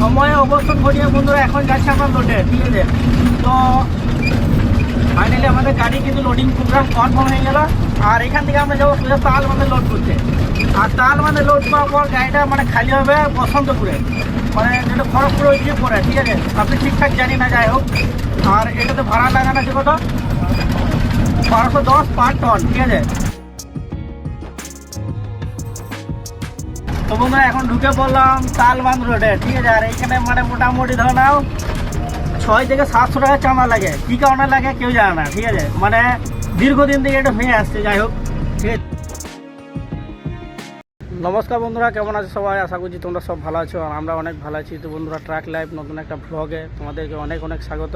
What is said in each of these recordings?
সময় অবস্থান ঘটিয়ে বন্ধুরা, এখন যাচ্ছে আমরা লোডে ঠিক আছে? তো ফাইনালি আমাদের গাড়ি কিন্তু লোডিং প্রোগ্রাম কনফার্ম হয়ে গেল। আর এখান থেকে আমরা যাব সোজা তাল মানে লোড করতে। আর তাল মানে লোড করার পর গাড়িটা মানে খালি হবে বসন্তপুরে। মানে যেটা খড়গপুরে ওই দিকে পড়ে, ঠিক আছে? আপনি ঠিকঠাক জানি না, যাই হোক। আর এটাতে ভাড়া লাগানো আছে কত? বারোশো দশ পার টন ঠিক আছে? তো বন্ধুরা, এখন ঢুকে পড়লাম তালবান্ধ রোডে। ঠিক আছে, আর এইখানে মানে মোটামুটি ধরে নাও, ছয় থেকে সাতশো টাকা চাঁদা লাগে। কী কারণে লাগে কেউ জানে না, ঠিক আছে? মানে দীর্ঘদিন থেকে এটা হয়ে আসছে, যাই হোক, ঠিক আছে? নমস্কার বন্ধুরা, কেমন আছো সবাই? আশা করছি তোমরা সব ভালো আছো, আর আমরা অনেক ভালো আছি। তো বন্ধুরা ট্রাক লাইভ নতুন একটা ভ্লগে তোমাদেরকে অনেক অনেক স্বাগত।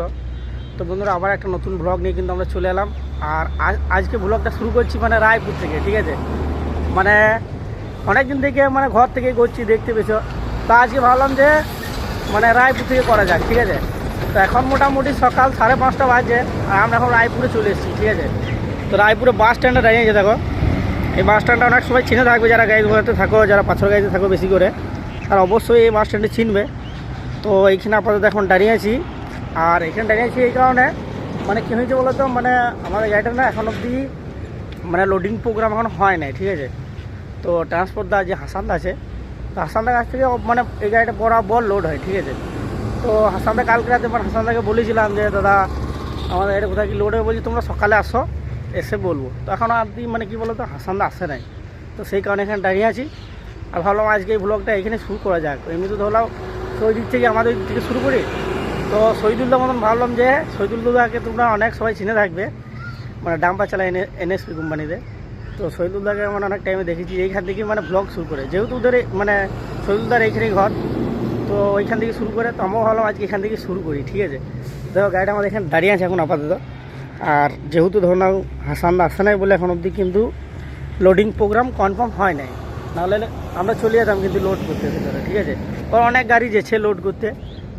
তো বন্ধুরা, আবার একটা নতুন ভ্লগ নিয়ে কিন্তু আমরা চলে এলাম। আর আজ আজকে ভ্লগটা শুরু করছি মানে রায়পুর থেকে, ঠিক আছে? মানে অনেক দিন থেকে মানে ঘর থেকে করছি, দেখতে পেয়েছ। তো আজকে ভাবলাম যে মানে রায়পুর থেকে করা যাক, ঠিক আছে? তো এখন মোটামুটি সকাল সাড়ে পাঁচটা বাজে আর আমরা এখন রায়পুরে চলে এসেছি, ঠিক আছে? তো রায়পুরে বাস স্ট্যান্ডে দাঁড়িয়েছে দেখো। এই বাস স্ট্যান্ডটা অনেক সময় চিনে থাকবে, যারা গাড়ি ঘোড়াতে থাকো, যারা পাথর গাড়িতে থাকো বেশি করে। আর অবশ্যই এই বাস স্ট্যান্ডে চিনবে। তো এইখানে আপাতত এখন দাঁড়িয়ে আছি। আর এখানে দাঁড়িয়ে আছি এই কারণে মানে কী হয়েছে বলো তো মানে আমাদের গাড়িটা না এখন অবধি মানে লোডিং প্রোগ্রাম এখন হয় নাই, ঠিক আছে? তো ট্রান্সপোর্ট দা যে হাসানদা আছে, তো হাসানদার কাছ থেকে মানে এই গাড়িটা বরাবর লোড হয়, ঠিক আছে? তো হাসানদা কালকে রাতে মানে হাসানদাকে বলেছিলাম যে, দাদা, আমাদের এটা কোথায় কি লোড হবে? বলছি, তোমরা সকালে আসো, এসে বলব। তো এখন আপনি মানে কি বলো তো হাসানদা আসে নাই। তো সেই কারণে এখানে দাঁড়িয়ে আছি। আর ভাবলাম আজকে এই ব্লগটা এখানে শুরু করা যাক। এমনি তো ধরলাম ওই দিক থেকে আমাদের দিক থেকে শুরু করি। তো শহীদুল্লাহ মতন ভাবলাম যে শহীদুল্লাহকে তোমরা অনেক সবাই চিনে থাকবে। মানে ডাম্পার চালায় এনে, এনএসপি কোম্পানিতে। তো শহীদুল্লাহকে মানে অনেক টাইমে দেখেছি। এইখান থেকে মানে ব্লগ শুরু করে। যেহেতু ওদের মানে শহীদুল্লাহর এইখানেই ঘর, তো ওইখান থেকে শুরু করে, তো আমিও ভাবলাম আজকে এখান থেকে শুরু করি, ঠিক আছে? দেখো, গাড়িটা আমাদের এখানে দাঁড়িয়ে আছে এখন আপাতত। আর যেহেতু ধরুন হাসান আসে নাই বলে এখন অবধি কিন্তু লোডিং প্রোগ্রাম কনফার্ম হয় নাই। নাহলে আমরা চলে যেতাম কিন্তু লোড করতে ভিতরে, ঠিক আছে? কারণ অনেক গাড়ি যেছে লোড করতে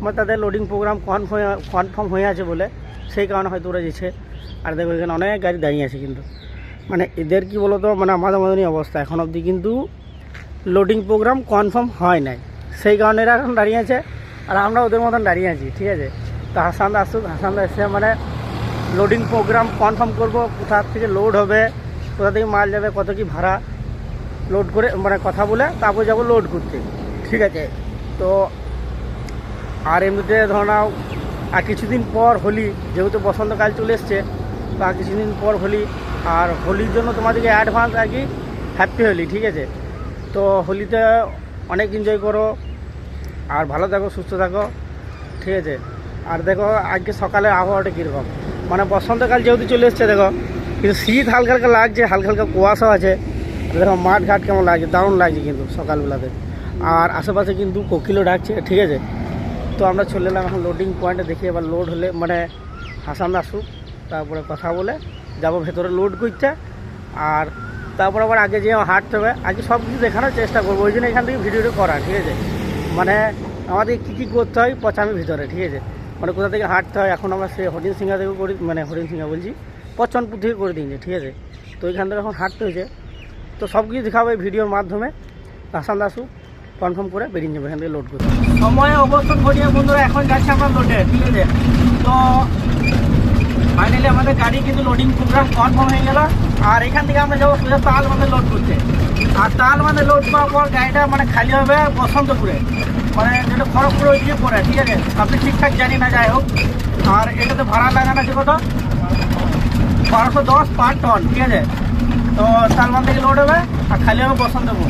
মানে তাদের লোডিং প্রোগ্রাম কনফার্ম কনফার্ম হয়ে আছে বলে, সেই কারণে হয়তো ওরা যেছে আর দেখো, এখানে অনেক গাড়ি দাঁড়িয়ে আছে কিন্তু। মানে এদের কি বলতো মানে আমাদের মতনই অবস্থা। এখন অবধি কিন্তু লোডিং প্রোগ্রাম কনফার্ম হয় নাই। সেই কারণে এরা এখন দাঁড়িয়ে আছে, আর আমরা ওদের মতন দাঁড়িয়ে আছি, ঠিক আছে? তো হাসানদা আসুক হাসানদা এসে মানে লোডিং প্রোগ্রাম কনফার্ম করব, কোথা থেকে লোড হবে, কোথা থেকে মাল যাবে, কত কি ভাড়া লোড করে মানে কথা বলে তারপর যাব লোড করতে, ঠিক আছে? তো আর এমনিতে ধরো নাও, আর কিছুদিন পর হোলি, যেহেতু বসন্তকাল চলে এসছে, তো আর কিছুদিন পর হোলি আর হোলির জন্য তোমাদেরকে অ্যাডভান্স আর কি হ্যাপি হোলি, ঠিক আছে? তো হোলিতে অনেক এনজয় করো আর ভালো থাকো, সুস্থ থাকো, ঠিক আছে? আর দেখো, আজকে সকালের আবহাওয়াটা কীরকম? মানে বসন্তকাল যেহেতু চলে এসছে, দেখো, কিন্তু শীত হালকা হালকা লাগছে, হালকা হালকা কুয়াশাও আছে। দেখো, মাঠ ঘাট কেমন লাগছে, দারুণ লাগছে কিন্তু সকালবেলাতে। আর আশেপাশে কিন্তু কোকিলও ডাকছে, ঠিক আছে? তো আমরা চলে এলাম এখন লোডিং পয়েন্টে দেখি এবার লোড হলে মানে হাসান আসুক তারপরে কথা বলে যাব ভেতরে লোড করতে। আর তারপর আবার আগে যে হাঁটতে হবে। আগে সব কিছু দেখানোর চেষ্টা করব, ওই জন্য এখান থেকে ভিডিওটা করা, ঠিক আছে? মানে আমাদের কী কী করতে হয় পচামি ভিতরে, ঠিক আছে? মানে কোথা থেকে হাঁটতে হয়, এখন আমরা সে হরিণ সিংহা থেকে করি মানে হরিণ সিংহা বলছি, পচনপুর থেকে করে দিয়েছি, ঠিক আছে? তো ওইখান থেকে এখন হাঁটতে হয়েছে। তো সব কিছু দেখাবো এই ভিডিওর মাধ্যমে। হাসান দাসু কনফার্ম করে বেরিয়ে যাবে, এখান থেকে লোড করতে। সময় অবস্থান ঘটিয়ে বন্ধুরা, এখন যাচ্ছে আমরা লোডে ঠিক আছে? তো ফাইনালি আমাদের গাড়ি কিন্তু লোডিং প্রোগ্রাম কনফার্ম হয়ে গেল। আর এখান থেকে আমরা যাব সোজা তাল মানে লোড করতে। আর তাল মানে লোড করার পর গাড়িটা মানে খালি হবে বসন্তপুরে। মানে যেটা খড়গপুরে ওই দিকে পড়ে, ঠিক আছে? আপনি ঠিকঠাক জানি না, যাই হোক। আর এটাতে ভাড়া লাগানো আছে কত? বারোশো দশ পার টন ঠিক আছে? তো তালমান থেকে লোড হবে, আর খালি হবে বসন্তপুর।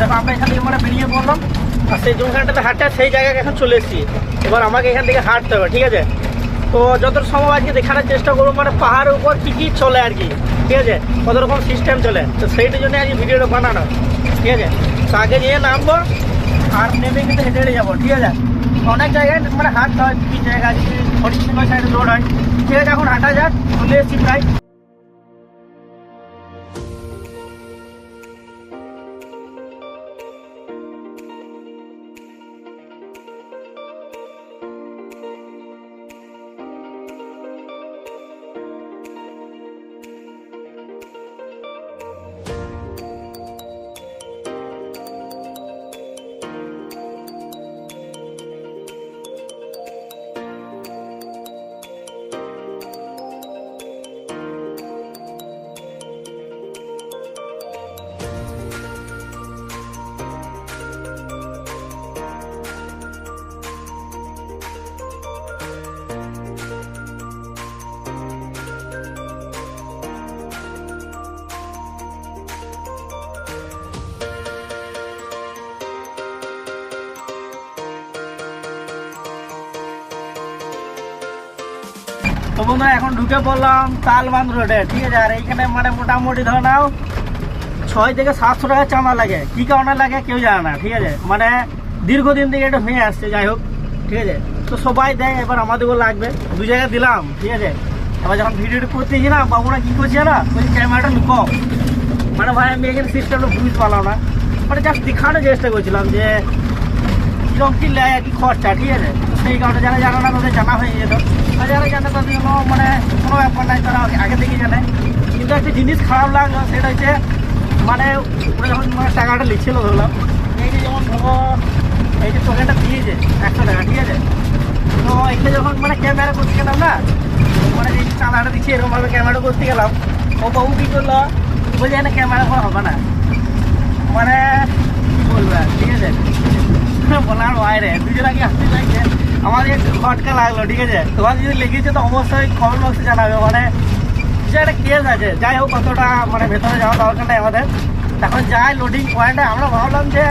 দেখো, আমরা এখান থেকে মানে বেরিয়ে পড়লাম। আর সেই জমিখানটাতে হাঁটতে সেই জায়গায় এখন চলে এসেছি। এবার আমাকে এখান থেকে হাঁটতে হবে, ঠিক আছে? তো যত সম্ভব আজকে দেখানোর চেষ্টা করব মানে পাহাড়ের উপর কী কী চলে আর কি, ঠিক আছে? কত রকম সিস্টেম চলে। তো সেইটার জন্য আজকে ভিডিওটা বানানো, ঠিক আছে? তো আগে নিয়ে নামবো, আর নেমে কিন্তু হেঁটে হেঁটে যাব, ঠিক আছে? অনেক জায়গায় মানে হাঁটতে হয় কী জায়গা আছে হরিশিংহ সাইডে রোড হয়। ঠিক আছে, এখন হাঁটা যাক চলে এসেছি প্রায়। বন্ধুরা, এখন ঢুকে পড়লাম তালবান রোডে। ঠিক আছে, আর এইখানে মানে মোটামুটি ধরে নাও, ছয় থেকে সাতশো টাকা চাঁদা লাগে। কি কারণে লাগে কেউ জানে না, ঠিক আছে? মানে দীর্ঘদিন থেকে এটা হয়ে আসছে, যাই হোক, ঠিক আছে? তো সবাই দেয় এবার আমাদেরও লাগবে। দু জায়গায় দিলাম, ঠিক আছে? এবার যখন ভিডিওটা করতেছি না, বাবুরা কী করছে না ওই ক্যামেরাটা লুকাও। মানে ভাই, আমি এখানে সিস্টেমটা বুঝতে পারলাম না। মানে জাস্ট দেখানোর চেষ্টা করছিলাম যে, কীরকম কি নেয় আর কি খরচা, ঠিক আছে? সেই কারণে যারা জানে না, তাদের জানা হয়ে যেত। যারা জানে তাদের কোনো মানে কোনো ব্যাপার নাই, তারা আগে থেকেই জানে কিন্তু একটা জিনিস খারাপ লাগল, সেটা হচ্ছে মানে ওরা যখন মানে টাকাটা লিখছিল ধরলাম, এই যে যেমন ধরো, এই যে টোকেনটা দিয়েছে, একশো টাকা, ঠিক আছে? তো এইটা যখন মানে ক্যামেরা করতে গেলাম না মানে যে চাঁদাটা দিচ্ছে, এরকমভাবে ক্যামেরা করতে গেলাম ও বাবু কী করল? বলছে না ক্যামেরা করা হবে না। মানে কি বলব ঠিক আছে? বলার বাইরে দুজনাকে হাসতে লাগছে। আমার একটু খটকা লাগল, ঠিক আছে? তোমার যদি লেগেছে তো অবশ্যই কমেন্ট বক্সে জানাবে মানে কিছু একটা কেস আছে। যাই হোক, কতটা মানে ভেতরে যাওয়া দরকার নেই আমাদের। এখন যাই লোডিং পয়েন্টে আমরা ভাবলাম যে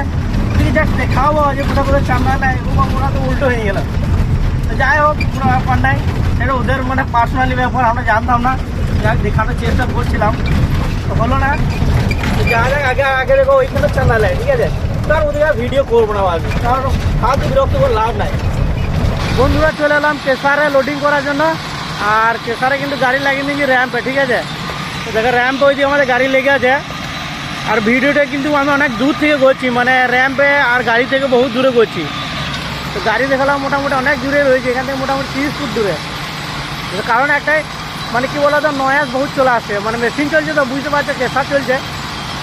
তুই জাস্ট দেখাবো যে কোথাও কোথাও নেয়, এবং ওরা তো উল্টো হয়ে গেল। তো যাই হোক, কোনো ব্যাপার নাই। এটা ওদের মানে পার্সোনালি ব্যাপার, আমরা জানতাম না। যাক, দেখানোর চেষ্টা করছিলাম। তো হলো না। যা যাক, আগে আগে দেখো ওইখানে চান্দা নেয়, ঠিক আছে? তার ওদের ভিডিও করব না আগে কারণ ফালতু বিরক্ত করে লাভ নাই। বন্ধুরা, চলে এলাম কেসারে লোডিং করার জন্য। আর কেসারে কিন্তু গাড়ি লাগিয়ে নিয়েছি র্যাম্পে ঠিক আছে? তো দেখো র্যাম্পে ওই যে আমাদের গাড়ি লেগে আছে। আর ভিডিওটা কিন্তু আমি অনেক দূর থেকে করছি মানে র্যাম্পে আর গাড়ি থেকে বহুত দূরে করছি। তো গাড়ি দেখালাম মোটামুটি অনেক দূরে রয়েছে, এখান থেকে মোটামুটি তিরিশ ফুট দূরে। কারণ একটাই মানে কি বলো তো নয়াস বহুত চলে আসছে মানে মেশিন চলছে তো, বুঝতে পারছ কেসা চলছে।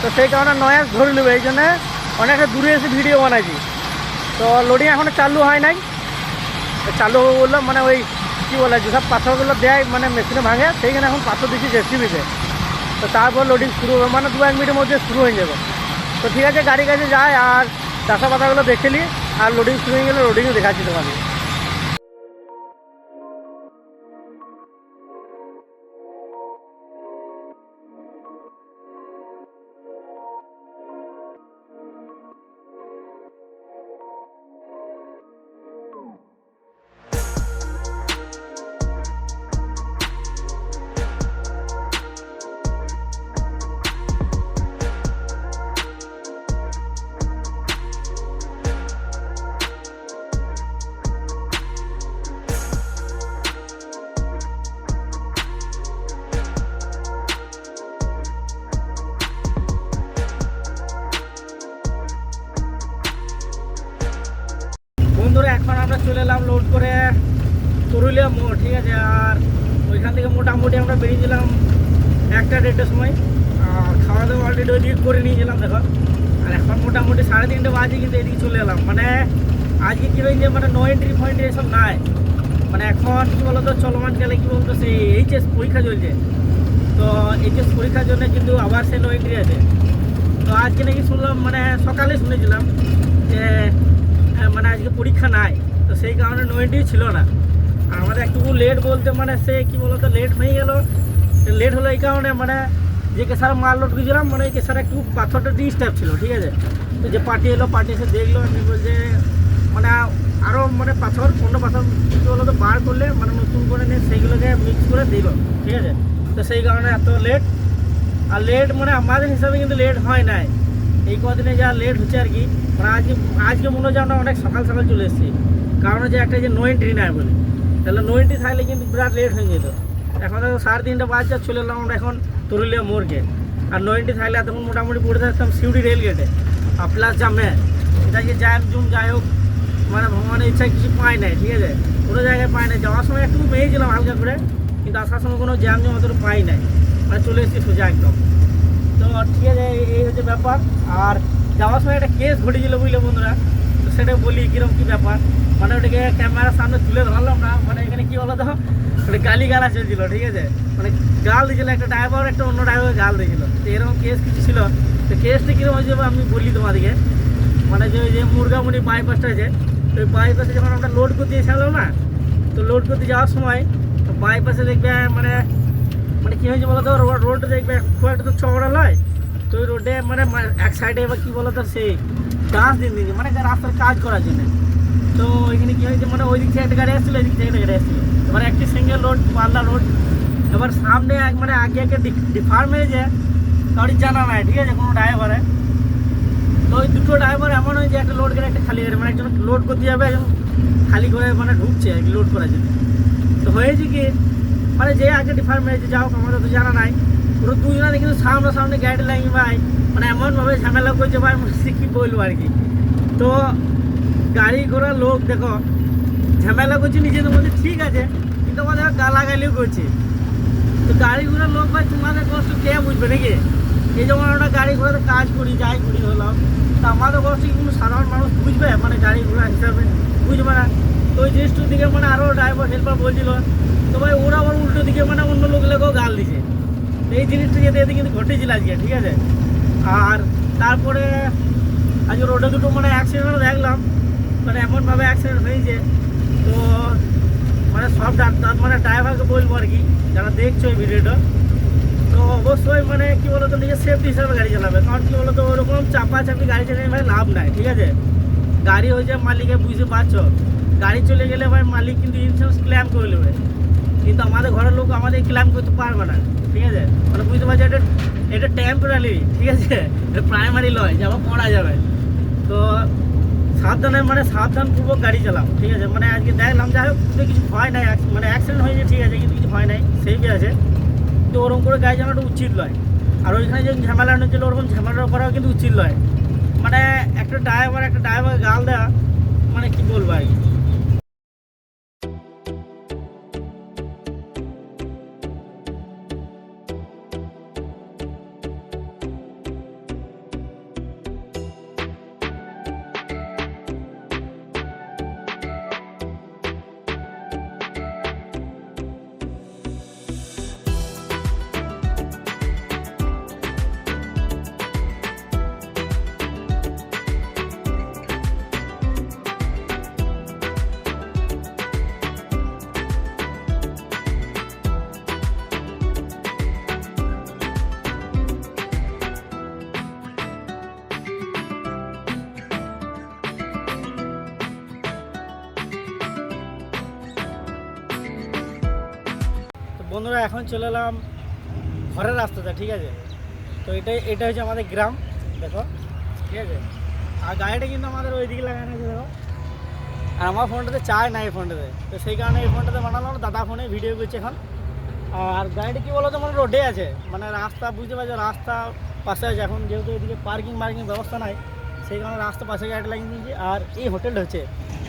তো সেই কারণে নয়াস ধরে নেবে, এই জন্য অনেকটা দূরে এসে ভিডিও বানাইছি। তো লোডিং এখনও চালু হয় নাই। চালু বললাম মানে ওই কী বলে, যেসব পাথরগুলো দেয় মানে মেশিনে ভাঙে, সেইখানে এখন পাথর দিচ্ছি জেসিবিতে তো। তারপর লোডিং শুরু হবে মানে দু এক মিনিটের মধ্যে শুরু হয়ে যাবে। তো ঠিক আছে, গাড়ি কাছে যায় আর চাষা পাতাগুলো দেখে নিই, আর লোডিং শুরু হয়ে গেলে লোডিংও দেখাচ্ছি তোমাকে। বন্ধুরা, এখন আমরা চলে এলাম লোড করে পুরুলিয়া মোড়, ঠিক আছে? আর ওইখান থেকে মোটামুটি আমরা বেরিয়েছিলাম একটা দেড়টার সময়। আর খাওয়া দাওয়া অলরেডি ওইদিকে করে নিয়েছিলাম, দেখো। আর এখন মোটামুটি সাড়ে তিনটে বাজে কিন্তু এদিকে চলে এলাম। মানে আজকে কী হয়েছে মানে নো এন্ট্রি ফয়েন্ট্রি এসব নাই। মানে এখন কী বলতো, চলমান গেলে কী বলতো, সেই এইচএস পরীক্ষা চলছে। তো এইচএস পরীক্ষার জন্য কিন্তু আবার সে নো এন্ট্রি আছে। তো আজকে নাকি শুনলাম মানে সকালে শুনেছিলাম যে মানে আজকে পরীক্ষা নাই, তো সেই কারণে নোয়েন্টি ছিল না। আর আমাদের একটু লেট বলতে মানে সে কি বলতো লেট হয়ে গেল। লেট হলো এই কারণে মানে যে কেসার মাল লোড করেছিলাম মানে কেসার একটু পাথরটা ডিস্টার্ব ছিল, ঠিক আছে? তো যে পার্টি এলো, পার্টি এসে দেখল বলছে মানে আরও মানে পাথর অন্য পাথর কী বলতো, বার করলে মানে নতুন করে নিয়ে সেইগুলোকে মিক্স করে দিল, ঠিক আছে? তো সেই কারণে এত লেট আর লেট মানে আমাদের হিসাবে কিন্তু লেট হয় নাই। এই কদিনে যা লেট হচ্ছে আর কি মানে আজকে আজকে মনে হচ্ছে আমরা অনেক সকাল সকাল চলে এসেছি। কারণ হচ্ছে একটা যে নো এন্ট্রি নাই বলে। তাহলে নো থাকলে কিন্তু বিরাট লেট হয়ে যেত। এখন তো সাড়ে তিনটা বাজছে চলে এলাম আমরা এখন তরুলিয়া মোড়কে আর নো থাকলে এতক্ষণ মোটামুটি পড়ে থাকতাম সিউড়ি রেল গেটে আর প্লাস জামে এটা যে জ্যাম জুম যাই হোক মানে ভগবানের ইচ্ছা কিছু পায় নাই, ঠিক আছে? কোনো জায়গায় পাই নাই। যাওয়ার সময় একটু পেয়েছিলাম হালকা করে, কিন্তু আসার সময় কোনো জ্যাম জম অতটা পাই নাই। মানে চলে এসেছি সোজা একদম। ঠিক আছে, এই- হচ্ছে ব্যাপার। আর যাওয়ার সময় একটা কেস ঘটেছিল, বুঝলে বন্ধুরা? তো সেটা বলি কীরকম কি ব্যাপার? মানে ওটাকে ক্যামেরার সামনে তুলে ধরলাম না মানে এখানে কি বলো তো মানে গালি গালা চলছিল, ঠিক আছে? মানে গাল দিয়েছিল, একটা ড্রাইভার একটা অন্য ড্রাইভার গাল দিয়েছিল। তো এরকম কেস কিছু ছিল। তো কেসটা কীরকম হয়েছে আমি বলি তোমাদেরকে। মানে যে ওই যে মুরগামুড়ি বাইপাসটা আছে, তো ওই বাইপাসে যখন আমরা লোড করতে গেছিলাম না, তো লোড করতে যাওয়ার সময় বাইপাসে দেখবে মানে মানে কি হয়েছে বলতো? রোড রোডটা দেখবে খুব একটা তো চওড়া নয়। তো ওই রোডে মানে এক সাইডে এবার কি বলতো সেই গাছ দিয়ে দিয়েছে মানে রাস্তার কাজ করার জন্য। তো এখানে কি হয়েছে মানে ওই দিক থেকে একটা গাড়ি আসছিল, ওই দিক থেকে একটা গাড়ি আসছিল। এবার একটি সিঙ্গেল রোড পাল্লা রোড এবার সামনে এক মানে আগে আগে ডিফার মেরেছে কারোর জানা নাই, ঠিক আছে? কোনো ড্রাইভারে তো ওই দুটো ড্রাইভার এমন হয় যে একটা লোড করে একটা খালি গাড়ি মানে একজন লোড করতে যাবে, একজন খালি করে মানে ঢুকছে লোড করার জন্য। তো হয়েছে কি মানে যে আগে মেরেছে যা হোক আমাদের তো জানা নাই। পুরো দুজনে কিন্তু সামনে সামনে গাড়ি লাগিয়ে ভাই। মানে এমনভাবে ঝামেলা করছে ভাই মানে কি বলব আর কি। তো গাড়ি ঘোড়া লোক, দেখো, ঝামেলা করছে, নিজেদের মধ্যে ঠিক আছে, কিন্তু আমাদের গালাগালিও করছে। তো গাড়ি ঘোড়ার লোক ভাই, তোমাদের কষ্ট কে বুঝবে নাকি? এই যেমন আমরা গাড়ি ঘোড়াতে কাজ করি, যাই করি হলাম। তা আমাদের কষ্ট কিন্তু সাধারণ মানুষ বুঝবে মানে গাড়ি ঘোড়া হিসাবে বুঝবে না। তো ওই জিনিসটার দিকে মানে আরও ড্রাইভার হেল্পার বলছিল তো ভাই ওরা আবার উল্টো দিকে মানে অন্য লোকগুলোকেও গাল দিছে। এই জিনিসটা যেতে যেতে কিন্তু ঘটেছিল আজকে, ঠিক আছে? আর তারপরে আজকে রোডে দুটো মানে অ্যাক্সিডেন্টও দেখলাম মানে এমনভাবে অ্যাক্সিডেন্ট হয়েছে। তো মানে সব ডাক্তার মানে ড্রাইভারকে বলব আর কি, যারা দেখছ এই ভিডিওটা। তো অবশ্যই মানে কি বলতো, নিজের সেফটি হিসাবে গাড়ি চালাবে। কারণ কি বলতো, ওরকম চাপা চাপি গাড়ি চালিয়ে ভাই লাভ নাই, ঠিক আছে? গাড়ি হয়েছে মালিকে বুঝতে পারছ? গাড়ি চলে গেলে ভাই মালিক কিন্তু ইন্স্যুরেন্স ক্লেম করে নেবে। কিন্তু আমাদের ঘরের লোক আমাদের ক্লেম করতে পারবে না, ঠিক আছে? মানে বুঝতে পারছ, এটা এটা টেম্পোরারি ঠিক আছে? এটা প্রাইমারি লয়, যে আবার পড়া যাবে। তো সাবধানে মানে সাবধানপূর্বক গাড়ি চালাও, ঠিক আছে? মানে আজকে দেখলাম, যাই হোক কিছু ভয় নাই মানে অ্যাক্সিডেন্ট হয়েছে, ঠিক আছে, কিন্তু কিছু ভয় নাই সেফই আছে। কিন্তু ওরকম করে গাড়ি চালানোটা উচিত নয় আর ওইখানে যে ঝামেলা হচ্ছিল ওরকম ঝামেলা করাও কিন্তু উচিত নয় মানে একটা ড্রাইভার একটা ড্রাইভার গাল দেওয়া মানে কি বলব আর কি? বন্ধুরা, এখন চলে এলাম ঘরের রাস্তাতে ঠিক আছে? তো এটাই এটা হচ্ছে আমাদের গ্রাম, দেখো, ঠিক আছে? আর গাড়িটা কিন্তু আমাদের ওইদিকে লাগানো আছে, দেখো। আর আমার ফোনটাতে চায় না এই ফোনটাতে, তো সেই কারণে এই ফোনটাতে বানালাম, দাদা ফোনে ভিডিও করছে এখন। আর গাড়িটা কি বলতো মানে রোডে আছে মানে রাস্তা বুঝতে পারছ, রাস্তা পাশে আছে, এখন যেহেতু এদিকে পার্কিং মার্কিং ব্যবস্থা নাই, সেই কারণে রাস্তা পাশে গাড়িটা লাগিয়ে দিয়েছি। আর এই হোটেলটা হচ্ছে,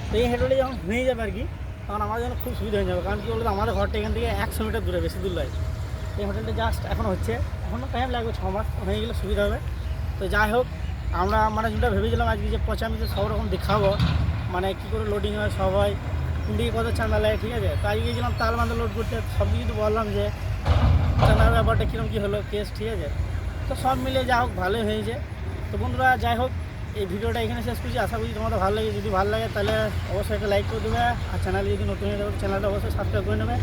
তো এই হোটেলটা যখন হয়ে যাবে আর কি তখন আমাদের জন্য খুব সুবিধা হয়ে যাবে। কারণ কি বলতো, আমাদের ঘরটা এখান থেকে একশো মিটার দূরে, বেশি দূর নয়। এই হোটেলটা জাস্ট এখন হচ্ছে। এখনও টাইম লাগবে, ছ মাস হয়ে গেলে সুবিধা হবে। তো যাই হোক, আমরা মানে যেটা ভেবেছিলাম আজকে যে পচা পঁচামিতে সব রকম দেখাবো। মানে কী করে লোডিং হয়, সব সবাই কুন্ডিকে কত চাঁদা লাগে, ঠিক আছে? তো আজকে গেছিলাম তাল বাঁধা লোড করতে। সব কিছু বললাম যে, চাঁদার ব্যাপারটা কীরকম কী হলো কেস ঠিক আছে? তো সব মিলে যা হোক, ভালোই হয়েছে। তো বন্ধুরা, যাই হোক এই ভিডিওটা এখানে শেষ করছি। আশা করছি তোমাদের ভালো লাগে যদি ভালো লাগে তাহলে অবশ্যই একটা লাইক করে দেবে। আর চ্যানেলে যদি নতুন হয়ে যাবে চ্যানেলটা অবশ্যই সাবস্ক্রাইব করে নেবে।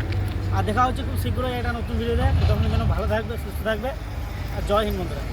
আর দেখা হচ্ছে খুব শীঘ্রই একটা নতুন ভিডিও দেয় তখন যেন ভালো থাকবে, সুস্থ থাকবে। আর জয় হিন্দ বন্ধুরা।